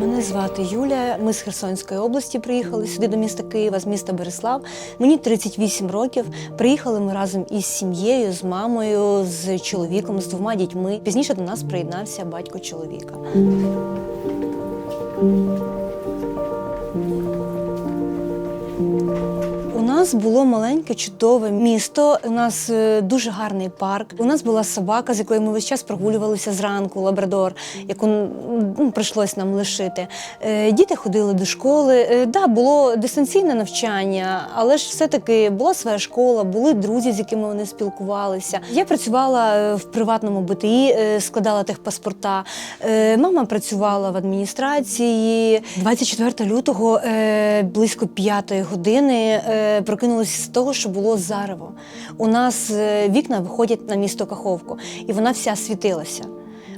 Мене звати Юля. Ми з Херсонської області приїхали сюди до міста Києва, з міста Береслав. Мені 38 років. Приїхали ми разом із сім'єю, з мамою, з чоловіком, з двома дітьми. Пізніше до нас приєднався батько чоловіка. У нас було маленьке чудове місто. У нас е, дуже гарний парк. У нас була собака, з якою ми весь час прогулювалися зранку, лабрадор, яку ну, прийшлось нам лишити. Е, Діти ходили до школи. Е, Да, було дистанційне навчання, але ж все-таки була своя школа, були друзі, з якими вони спілкувалися. Я працювала в приватному БТІ, складала техпаспорта. Мама працювала в адміністрації. 24 лютого близько п'ятої години прокинулася з того, що було зарево. У нас е, вікна виходять на місто Каховку, і вона вся світилася.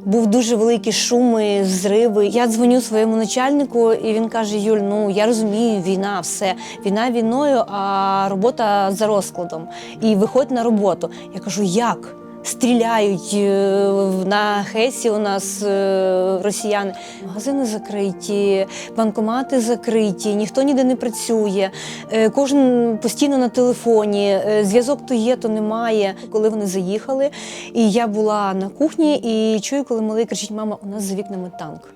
Був дуже великі шуми, зриви. Я дзвоню своєму начальнику, і він каже: Юль, ну я розумію, війна, все. Війна війною, а робота за розкладом. І виходь на роботу. Я кажу, як? Стріляють е, на Хесі у нас е, росіяни. Магазини закриті, банкомати закриті, ніхто ніде не працює. Е, Кожен постійно на телефоні. Зв'язок то є, то немає. Коли вони заїхали, і я була на кухні і чую, коли малий кричить: мама, у нас за вікнами танк.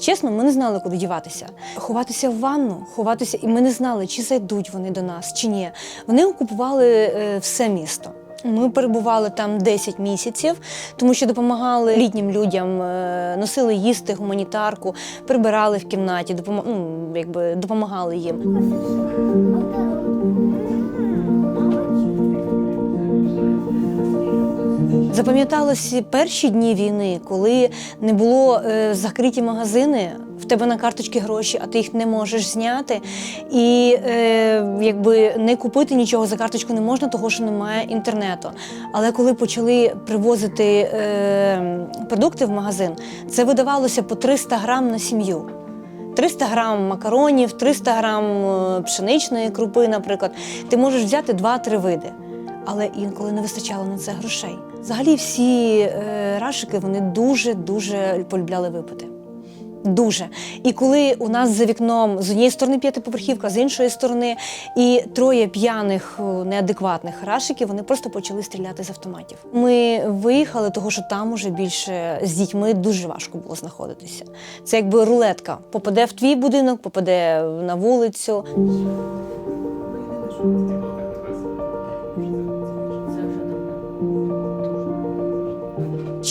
Чесно, ми не знали, куди діватися. Ховатися в ванну, ховатися, і ми не знали, чи зайдуть вони до нас, чи ні. Вони окупували все місто. Ми перебували там 10 місяців, тому що допомагали літнім людям, е, носили їсти, гуманітарку, прибирали в кімнаті, допомо- ну, якби допомагали їм. Запам'яталися перші дні війни, коли не було е, закриті магазини, в тебе на карточки гроші, а ти їх не можеш зняти. І е, якби не купити нічого за карточку не можна, того що немає інтернету. Але коли почали привозити е, продукти в магазин, це видавалося по 300 грам на сім'ю. 300 грам макаронів, 300 грам е, пшеничної крупи, наприклад. Ти можеш взяти 2-3 види. Але інколи не вистачало на це грошей. Взагалі, всі е, рашики вони дуже дуже полюбляли випити. Дуже. І коли у нас за вікном з однієї сторони п'ятиповерхівка, з іншої сторони, і троє п'яних е, неадекватних рашиків, вони просто почали стріляти з автоматів. Ми виїхали, того що там уже більше з дітьми дуже важко було знаходитися. Це якби рулетка. Попаде в твій будинок, попаде на вулицю.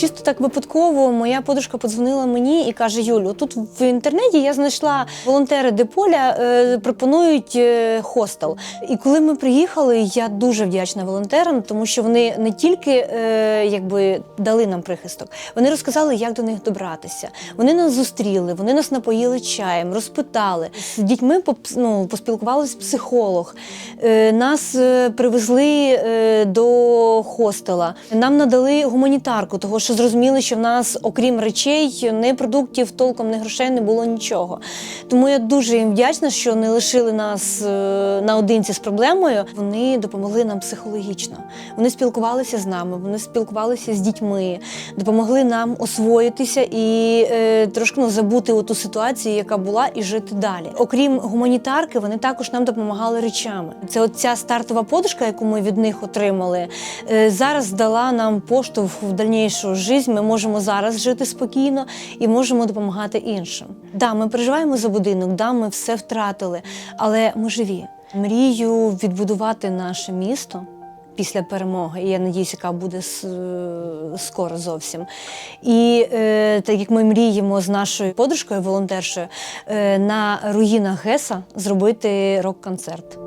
Чисто так випадково моя подружка подзвонила мені і каже: Юлю, тут в інтернеті я знайшла волонтери Деполя, е, пропонують е, хостел. І коли ми приїхали, я дуже вдячна волонтерам, тому що вони не тільки е, якби дали нам прихисток, вони розказали, як до них добратися. Вони нас зустріли, вони нас напоїли чаєм, розпитали. З дітьми ну, поспілкувалися психолог. Е, нас е, привезли е, до хостела. Нам надали гуманітарку, того що зрозуміли, що в нас, окрім речей, не продуктів, толком, не грошей не було нічого. Тому я дуже їм вдячна, що не лишили нас е, наодинці з проблемою. Вони допомогли нам психологічно. Вони спілкувалися з нами, вони спілкувалися з дітьми, допомогли нам освоїтися і е, трошки ну, забути ту ситуацію, яка була, і жити далі. Окрім гуманітарки, вони також нам допомагали речами. Це от ця стартова подушка, яку ми від них отримали, е, зараз дала нам поштовх в дальнішу життя. Ми можемо зараз жити спокійно і можемо допомагати іншим. Да, ми переживаємо за будинок, да, ми все втратили, але ми живі. Мрію відбудувати наше місто. Після перемоги, і я надіюсь, яка буде е, скоро зовсім. І е, так як ми мріємо з нашою подружкою, волонтершою, е, на руїнах ГЕСа зробити рок-концерт.